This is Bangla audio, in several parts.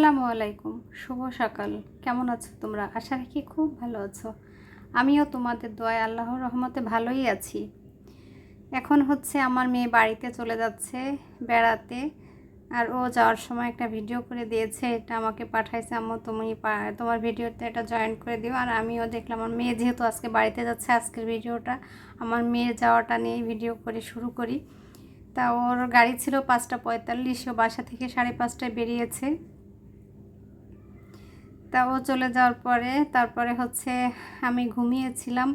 আসসালামু আলাইকুম। শুভ সকাল। কেমন আছো তোমরা? আশা রাখি খুব ভালো আছো। আমিও তোমাদের দোয়ায় আল্লাহর রহমতে ভালোই আছি। এখন হচ্ছে আমার মেয়ে বাড়িতে চলে যাচ্ছে বেড়াতে, আর ও যাওয়ার সময় একটা ভিডিও করে দিয়েছে। এটা আমাকে পাঠাইছে, আম্মু, তুমি তোমার ভিডিওতে এটা জয়েন করে দিও। আর আমিও দেখলাম, আমার মেয়ে যেহেতু আজকে বাড়িতে যাচ্ছে, আজকের ভিডিওটা, আমার মেয়ের যাওয়াটা নিয়ে ভিডিও করে শুরু করি। তা ওর গাড়ি ছিল পাঁচটা পঁয়তাল্লিশ, ও বাসা থেকে সাড়ে পাঁচটায় বেরিয়েছে। তা ও চলে যাওয়ার পরে তারপরে হচ্ছে আমি ঘুমিয়েছিলাম।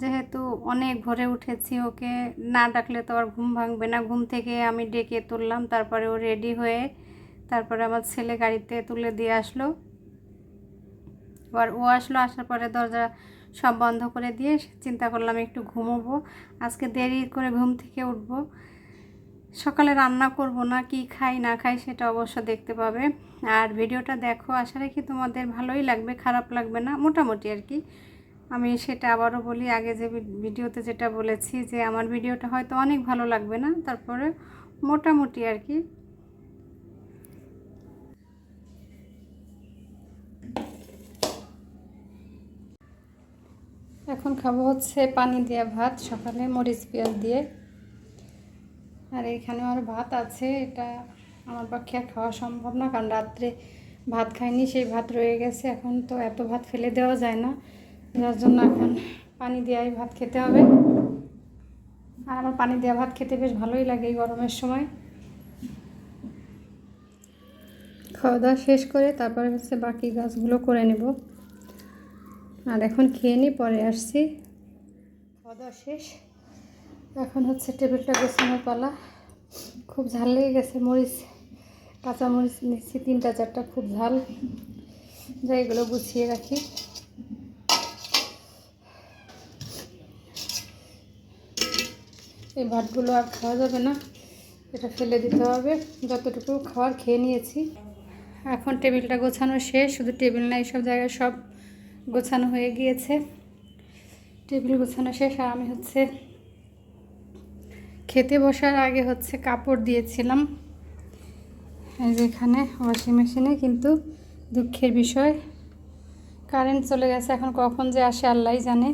যেহেতু অনেক ভোরে উঠেছি, ওকে না ডাকলে তো আর ঘুম ভাঙবে না। ঘুম থেকে আমি ডেকে তুললাম, তারপরে ও রেডি হয়ে তারপরে আমার ছেলে গাড়িতে তুলে দিয়ে আসলো। এবার ও আসলো, আসার পরে দরজা সব বন্ধ করে দিয়ে চিন্তা করলাম একটু ঘুমোবো। আজকে দেরি করে ঘুম থেকে উঠবো। সকালে রান্না করব না, কি খাই না খাই সেটা অবশ্য দেখতে পাবে। আর ভিডিওটা দেখো, আশা রাখি তোমাদের ভালোই লাগবে, খারাপ লাগবে না, মোটামুটি আর কি। আমি সেটা আবারও বলি, আগে যে ভিডিওতে যেটা বলেছি যে আমার ভিডিওটা হয়তো অনেক ভালো লাগবে না, তারপরে মোটামুটি আর কি। এখন খাব হচ্ছে পানি দিয়ে ভাত, সকালে মরিচ পেঁয়াজ দিয়ে। আর এইখানেও আর ভাত আছে, এটা আমার পক্ষে আর খাওয়া সম্ভব না, কারণ রাত্রে ভাত খাইনি, সেই ভাত রয়ে গেছে, এখন তো এত ভাত ফেলে দেওয়া যায় না, যার জন্য এখন পানি দেওয়াই ভাত খেতে হবে। আর আমার পানি দেওয়া ভাত খেতে বেশ ভালোই লাগে এই গরমের সময়। খাওয়া দাওয়া শেষ করে তারপরে হচ্ছে বাকি গাছগুলো করে নেব। আর এখন খেয়ে নিই পরে আসছি। খাওয়া দাওয়া শেষ। এখন হচ্ছে টেবিলটা গোছানোর পালা। খুব ঝাল লেগে গেছে, মরিচ, কাঁচা মরিচ নিচ্ছি, তিনটা চারটা, খুব ঝাল। যাই, এগুলো গুছিয়ে রাখি। এই ভাতগুলো আর খাওয়া যাবে না, এটা ফেলে দিতে হবে। যতটুকু খাওয়ার খেয়ে নিয়েছি। এখন টেবিলটা গোছানো শেষ, শুধু টেবিল না, এইসব জায়গায় সব গোছানো হয়ে গিয়েছে। টেবিল গোছানো শেষ, আর আমি হচ্ছে খেতে বসার আগে হচ্ছে কাপড় দিয়েছিলাম। এই যে এখানে ওয়াশিং মেশিনে কিন্তু দুঃখের বিষয়। কারেন্ট চলে গেছে, এখন কখন যে আসে আল্লাহ জানে।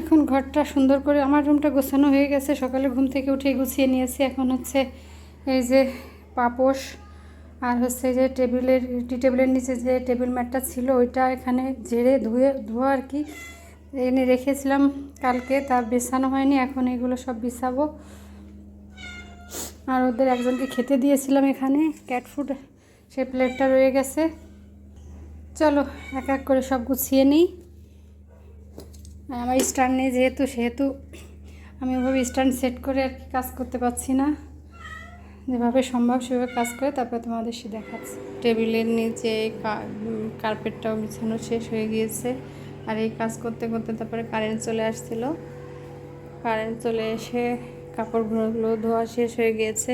এখন ঘরটা সুন্দর করে, আমার রুমটা গোছানো হয়ে গেছে, সকালে ঘুম থেকে উঠে গুছিয়ে নিয়েছি। এখন হচ্ছে এই যে পাপোশ আর হচ্ছে যে টেবিলের, টি টেবিলের নিচে যে টেবিল ম্যাটটা ছিল, ওইটা এখানে ঝেড়ে ধুয়ে, ধোয়া আর কি এনে রেখেছিলাম কালকে, তা বেছানো হয়নি, এখন এগুলো সব বিছাবো। আর ওদের একজনকে খেতে দিয়েছিলাম এখানে ক্যাট ফুড সেই প্লেটটা রয়ে গেছে। চলো, এক এক করে সব গুছিয়ে নিই। আমার স্ট্যান্ড নেই যেহেতু, সেহেতু আমি ওভাবে স্ট্যান্ড সেট করে আর কি কাজ করতে পারছি না। যেভাবে সম্ভব সেভাবে কাজ করে তারপরে তোমাদের সে দেখাচ্ছি। টেবিলের নিচে কার্পেটটাও বিছানো শেষ হয়ে গিয়েছে। আর এই কাজ করতে করতে তারপরে কারেন্ট চলে আসছিল। কারেন্ট চলে এসে কাপড়গুলো ধোয়া শেষ হয়ে গিয়েছে।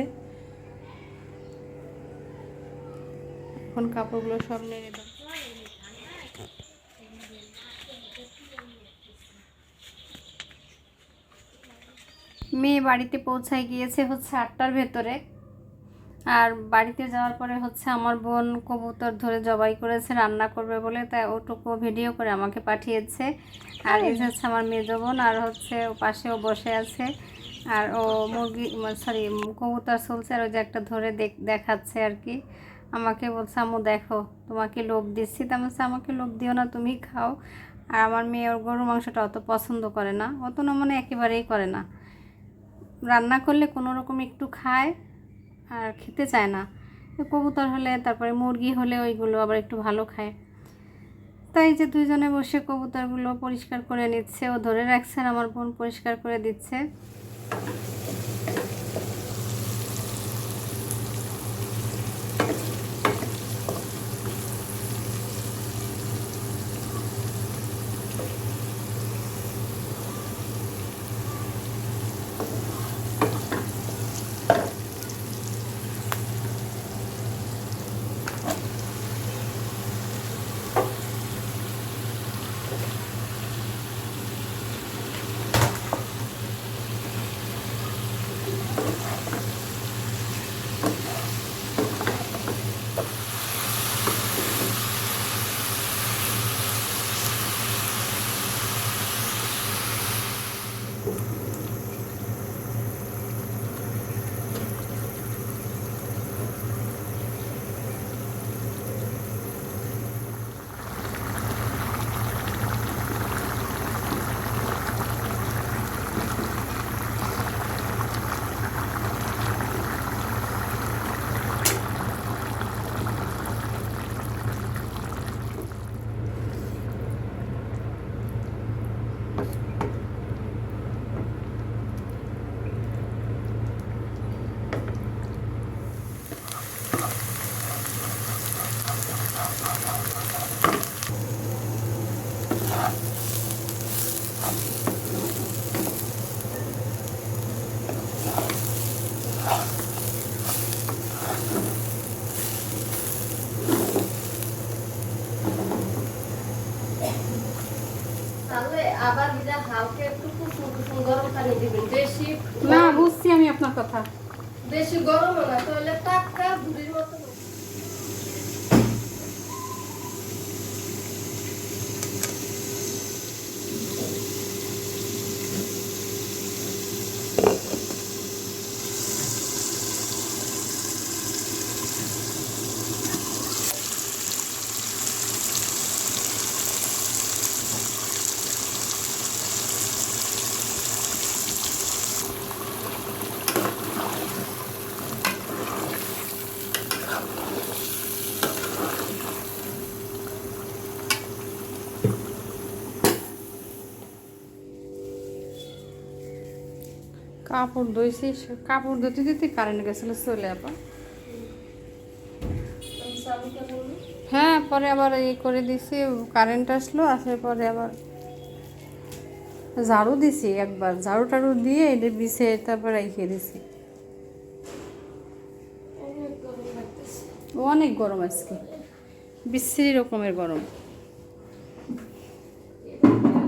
এখন কাপড়গুলো সব নেড়ে দাও মেয়ে বাড়িতে পৌঁছায় গিয়েছে হচ্ছে আটটার ভেতরে। আর বাড়িতে যাওয়ার পরে হচ্ছে আমার বোন কবুতর ধরে জবাই করেছে রান্না করবে বলে তাই ওটুকু ভিডিও করে আমাকে পাঠিয়েছে। আর এই হচ্ছে আমার মেজ বোন আর হচ্ছে ও পাশেও বসে আছে। আর ও মুরগি সরি কবুতর চলছে আর ওই যে একটা ধরে দেখ- দেখাচ্ছে আর কি। আমাকে বলছে আম্মু দেখো তোমাকে লোভ দিচ্ছি। তা আমি বলছি, আমাকে লোভ দিও না তুমি খাও। আর আমার মেয়ে ওর গরু মাংসটা অত পছন্দ করে না অত না মানে একেবারেই করে না। রান্না করলে কোনো রকম একটু খায় আর খেতে চায় না। কবুতর হলে, তারপরে মুরগি হলে ওইগুলো আবার একটু ভালো খায়। তাই যে দুইজনে বসে কবুতরগুলো পরিষ্কার করে নিচ্ছে, ও ধরে রাখছেন আমার বোন পরিষ্কার করে দিচ্ছে। না বুঝছি আমি আপনার কথা। বেশি গরম না তাহলে টাটকা বুড়ির মতো কাপড় ধুইছি কাপড় ধুতে ধুতে কারেন্ট গেছিল, চলে আবার। হ্যাঁ পরে আবার এই করে দিছি কারেন্ট আসলো, আসার পরে আবার ঝাড়ু দিছি একবার। ঝাড়ু টাড়ু দিয়ে এটা বিছে তারপর রেখে দিছি। অনেক গরম অনেক গরম আজকে। বিশ্রী রকমের গরম।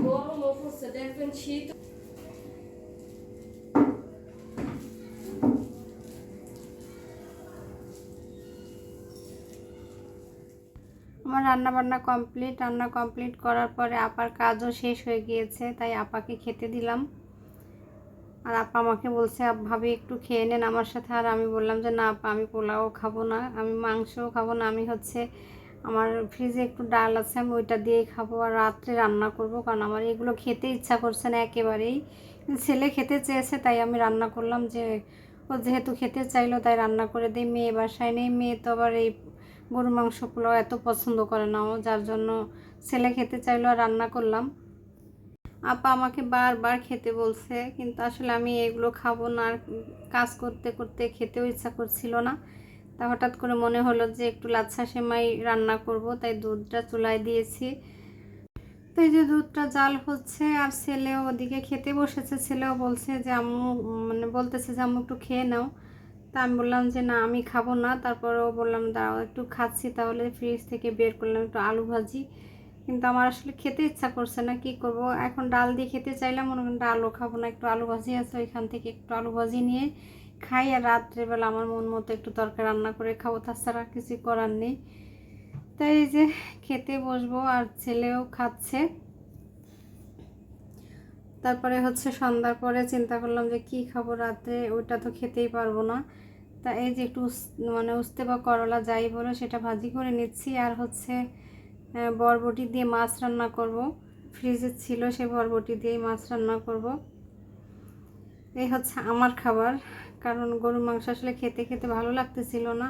গরম শীত আমার রান্না বান্না কমপ্লিট রান্না কমপ্লিট করার পরে আপার কাজও শেষ হয়ে গিয়েছে তাই আপাকে খেতে দিলাম। আর আপা আমাকে বলছে "আপ, ভাবি একটু খেয়ে নেন আমার সাথে। আর আমি বললাম যে না আপা আমি পোলাও খাব না আমি মাংসও খাব না আমি হচ্ছে আমার ফ্রিজে একটু ডাল আছে আমি ওইটা দিয়েই খাব আর রাত্রে রান্না করব। কারণ আমার এগুলো খেতে ইচ্ছা করছে না একেবারেই। ছেলে খেতে চেয়েছে তাই আমি রান্না করলাম যে ও যেহেতু খেতে চাইলো তাই রান্না করে দিই মেয়ে বাসায় নেই। মেয়ে তো আবার এই গরু মাংস পোলাও এত পছন্দ করে না ও, যার জন্য ছেলে খেতে চাইলো আর রান্না করলাম। আপা আমাকে বারবার খেতে বলছে, কিন্তু আসলে আমি এগুলো খাব না আর কাজ করতে করতে খেতেও ইচ্ছা করছিল না। তা হঠাৎ করে মনে হলো যে একটু লাচ্ছা সেমাই রান্না করব, তাই দুধটা চুলায় দিয়েছি। তো এই যে দুধটা জাল হচ্ছে আর ছেলেও ওদিকে খেতে বসেছে, ছেলেও বলছে যে আম্মু মানে বলতেছে যে আম্মু একটু খেয়ে নাও। তা আমি বললাম যে, না, আমি খাব না। তারপরেও বললাম, দাঁড়াও, একটু খাচ্ছি তাহলে ফ্রিজ থেকে বের করলাম একটু আলু ভাজি। কিন্তু আমার আসলে খেতে ইচ্ছা করছে না, কি করব? এখন ডাল দিয়ে খেতে চাইলাম মনে করেন ডালও খাব না, একটু আলু ভাজি আছে ওইখান থেকে একটু আলু ভাজি নিয়ে খাই। আর রাত্রেবেলা আমার মন মতো একটু তরকারি রান্না করে খাব, তাছাড়া কিছু করার নেই। তাই এই যে, খেতে বসবো আর ছেলেও খাচ্ছে। তারপরে হচ্ছে সন্ধ্যার পরে চিন্তা করলাম যে কি খাব রাতে, ওইটা তো খেতেই পারব না। তা এই যে একটু মানে উস্তে বা করলা যাই বলো, সেটা ভাজি করে নিচ্ছি। আর হচ্ছে বরবটি দিয়ে মাছ রান্না করব। ফ্রিজে ছিল সেই বরবটি দিয়েই মাছ রান্না করব। এই হচ্ছে আমার খাবার। কারণ গরুর মাংস আসলে খেতে খেতে ভালো লাগতেছিল না,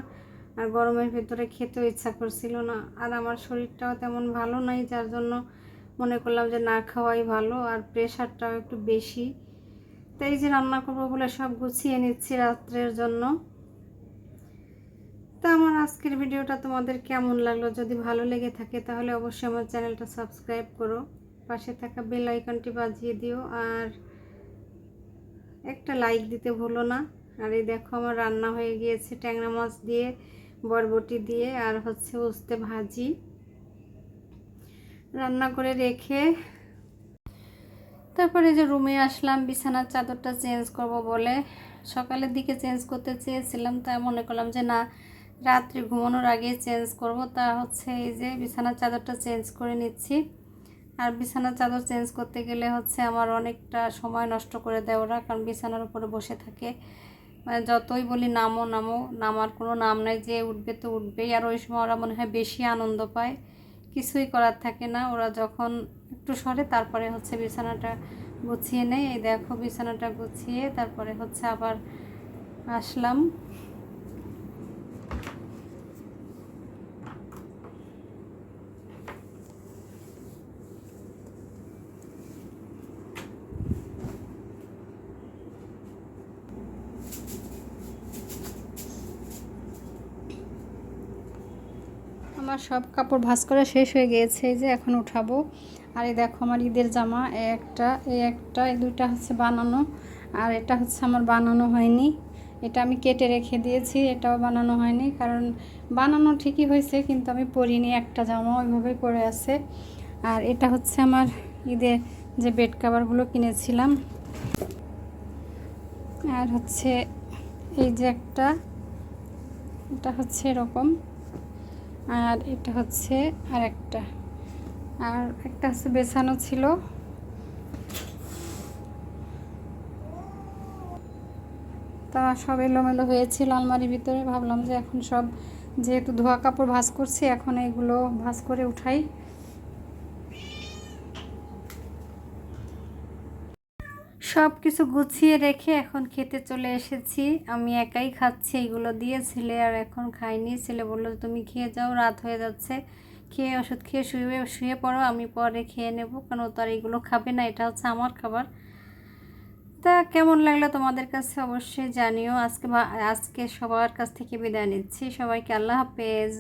আর গরমের ভেতরে খেতেও ইচ্ছা করছিল না। আর আমার শরীরটাও তেমন ভালো নাই, যার জন্য মনে করলাম যে না খাওয়াই ভালো আর প্রেশারটাও একটু বেশি। তাই যে রান্না করব বলে সব গুছিয়ে নিচ্ছি রাত্রের জন্য। তো আমার আজকের ভিডিওটা তোমাদের কেমন লাগল? যদি ভালো লেগে থাকে তাহলে অবশ্যই আমার চ্যানেলটা সাবস্ক্রাইব করো। পাশে থাকা বেল আইকনটি বাজিয়ে দিও। আর একটা লাইক দিতে ভুলো না। আর এই দেখো আমার রান্না হয়ে গিয়েছে ট্যাংরা মাছ দিয়ে, বরবটি দিয়ে, আর হচ্ছে উস্তে ভাজি। রান্না করে রেখে তারপরে যে রুমে আসলাম, বিছানার চাদরটা চেঞ্জ করব বলে। সকালের দিকে চেঞ্জ করতে চেয়েছিলাম, তাই মনে করলাম যে না, রাত্রে ঘুমানোর আগে চেঞ্জ করব। তা হচ্ছে এই যে বিছানার চাদরটা চেঞ্জ করে নিচ্ছি। আর বিছানার চাদর চেঞ্জ করতে গেলে হচ্ছে আমার অনেকটা সময় নষ্ট করে দেয় ওরা, কারণ বিছানার উপরে বসে থাকে। মানে যতই বলি নামো নামো, নামার কোনো নাম নাই, যে উঠবে তো উঠবেই। আর ওই সময় ওরা মনে হয় বেশি আনন্দ পায়। কিছুই করার থাকে না। ওরা যখন একটু সরে, তারপরে হচ্ছে বিছানাটা গুছিয়ে নেয়। এই দেখো বিছানাটা গুছিয়ে, তারপরে হচ্ছে আবার আসলাম। আমার সব কাপড় ভাঁজ করা শেষ হয়ে গিয়েছে, এই যে এখন উঠাবো। আর এই দেখো আমার ঈদের জামা একটা, এই একটা, এই দুইটা হচ্ছে বানানো, আর এটা হচ্ছে আমার বানানো হয়নি। এটা আমি কেটে রেখে দিয়েছি, এটাও বানানো হয়নি, কারণ বানানো ঠিকই হয়েছে, কিন্তু আমি পরিনি, একটা জামা ওইভাবেই পরে আছে। আর এটা হচ্ছে আমার ঈদের যে বেড কাভারগুলো কিনেছিলাম। আর হচ্ছে এই যে একটা, এটা হচ্ছে এরকম। আর এটা হচ্ছে আর একটা আর একটা হচ্ছে বেছানো ছিল। তা সব এলোমেলো হয়েছিল আলমারির ভিতরে। ভাবলাম যে এখন সব যেহেতু ধোয়া কাপড় ভাঁজ করছি, এখন এগুলো ভাঁজ করে উঠাই। সব কিছু গুছিয়ে রেখে এখন খেতে চলে এসেছি। আমি একাই খাচ্ছি, এগুলো দিয়ে ছেলে আর এখন খাইনি ছেলে বলল, তুমি খেয়ে যাও, রাত হয়ে যাচ্ছে। খেয়ে ওষুধ খেয়ে শুয়ে শুয়ে পড়ো, আমি পরে খেয়ে নেব। কারণ ও তো আর এইগুলো খাবে না, এটা হচ্ছে আমার খাবার। তা কেমন লাগল তোমাদের কাছে অবশ্যই জানিও। আজকে আজকে সবার কাছ থেকে বিদায় নিচ্ছি। সবাইকে আল্লাহ হাফেজ।